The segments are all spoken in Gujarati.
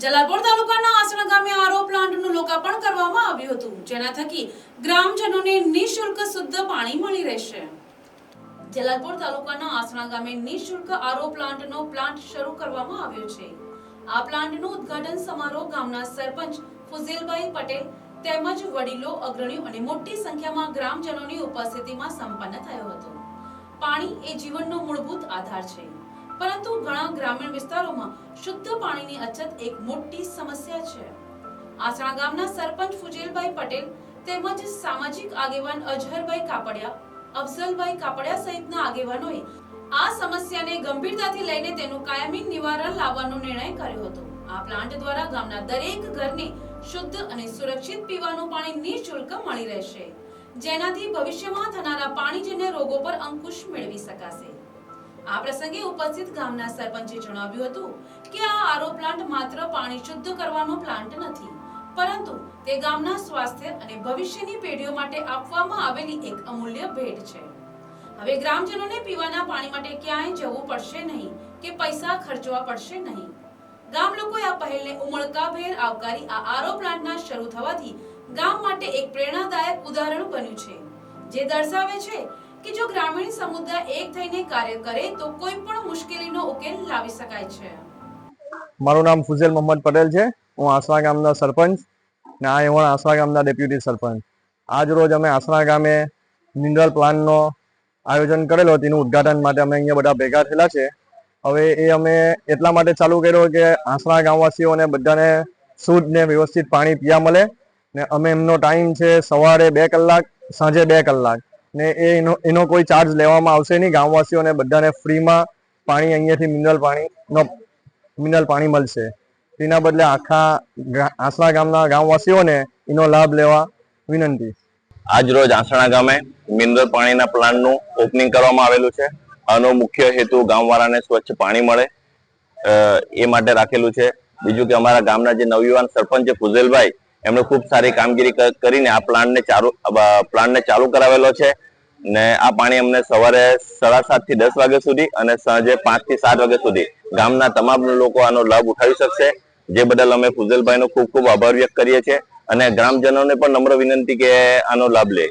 જલાલપોર તાલુકાના આસણા ગામે આરો પ્લાન્ટનું લોકાર્પણ કરવામાં આવ્યું હતું, જેના થકી ગ્રામજનોને નિઃશુલ્ક શુદ્ધ પાણી મળી રહેશે. જલાલપોર તાલુકાના આસણા ગામે નિઃશુલ્ક આરો પ્લાન્ટનો પ્લાન્ટ શરૂ કરવામાં આવ્યો છે. આ પ્લાન્ટનું ઉદ્ઘાટન સમારોહ ગામના સરપંચ ફુઝેલભાઈ પટેલ તેમજ વડીલો, અગ્રણીઓ અને મોટી સંખ્યામાં ગ્રામજનોની ઉપસ્થિતિમાં સંપન્ન થયો હતો. પાણી એ જીવનનો મૂળભૂત આધાર છે. પરંતુ ઘણા ગ્રામીણ વિસ્તારોમાં શુદ્ધ પાણીની અછત એક મોટી સમસ્યા છે. આસણા ગામના સરપંચ ફુજેલભાઈ પટેલ તેમજ સામાજિક આગેવાન અજહરભાઈ કાપડિયા, અફઝલભાઈ કાપડિયા સહિતના આગેવાનોએ આ સમસ્યાને ગંભીરતાથી લઈને તેનું કાયમી નિવારણ લાવવાનો નિર્ણય કર્યો હતો. આ પ્લાન્ટ દ્વારા ગામના દરેક ઘરને શુદ્ધ અને સુરક્ષિત પીવાનું પાણી નિઃશુલ્ક મળી રહેશે. જેનાથી ભવિષ્યમાં થનારા પાણીજન્ય રોગો પર અંકુશ મેળવી શકાશે. આ પ્રસંગે ઉપસ્થિત ગામના સરપંચે જણાવ્યું હતું કે આ આરો પ્લાન્ટ માત્ર પાણી શુદ્ધ કરવાનો પ્લાન્ટ નથી, પરંતુ તે ગામના સ્વાસ્થ્ય અને ભવિષ્યની પેઢીઓ માટે આપવામાં આવેલી એક અમૂલ્ય ભેટ છે. હવે ગ્રામજનોને પીવાના પાણી માટે ક્યાંય જવું પડશે નહીં કે પૈસા ખર્ચવા પડશે નહીં. ગામ લોકોએ આ પહેલને ઉમળકાભેર આવકારી આ આરો પ્લાન્ટના શરૂ થવાથી ગામ માટે એક પ્રેરણાદાયક ઉદાહરણ બન્યું છે, જે દર્શાવે છે કે જો ગ્રામીણ સમુદાય એક થઈને કાર્ય કરે, તો કોઈ પણ મુશ્કેલીનો ઉકેલ લાવી શકાય છે. મારું નામ ફુઝેલ મોહમ્મદ પટેલ છે. હું આસરા ગામના સરપંચ ને આ એવણ આસરા ગામના ડેપ્યુટી સરપંચ. આજ રોજ અમે આસરા ગામે મિનરલ પ્લાનનો આયોજન કરેલો તેનું ઉદ્ઘાટન માટે અમે અહીંયા બધા ભેગા થયેલા છે. હવે એ અમે એટલા માટે ચાલુ કર્યો કે આસરા ગામવાસીઓને બધાને શુદ્ધ ને વ્યવસ્થિત પાણી પીવા મળે ને અમે એમનો ટાઈમ છે સવારે બે કલાક, સાંજે બે કલાક. ને એનો એનો કોઈ ચાર્જ લેવામાં આવશે નહીં. ગામવાસીઓને બધાને ફ્રીમાં પાણી અહીંયાથી મિનરલ પાણીનો મિનરલ પાણી મળશે. તેના બદલે આખા આસણા ગામના ગામવાસીઓને એનો લાભ લેવા વિનંતી. આજ રોજ આસણા ગામે મિનરલ પાણીના પ્લાન્ટનું ઓપનિંગ કરવામાં આવેલું છે. આનો મુખ્ય હેતુ ગામવાળાને સ્વચ્છ પાણી મળે. એ માટે રાખેલું છે. બીજું કે અમારા ગામના જે નવયુવાન સરપંચ છે ફુઝેલભાઈ, એમણે ખૂબ સારી કામગીરી કરીને આ પ્લાન્ટને ચાલુ પ્લાન્ટને ચાલુ કરાવેલો છે. ને આ પાણી અમને સવારે સાડા સાતથી દસ વાગ્યા સુધી અને સાંજે પાંચથી સાત વાગ્યા સુધી ગામના તમામ લોકો આનો લાભ ઉઠાવી શકશે. જે બદલ અમે ફુઝેલભાઈનો ખૂબ ખૂબ આભાર વ્યક્ત કરીએ છીએ અને ગ્રામજનોને પણ નમ્ર વિનંતી કે આનો લાભ લે.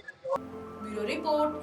રિપોર્ટ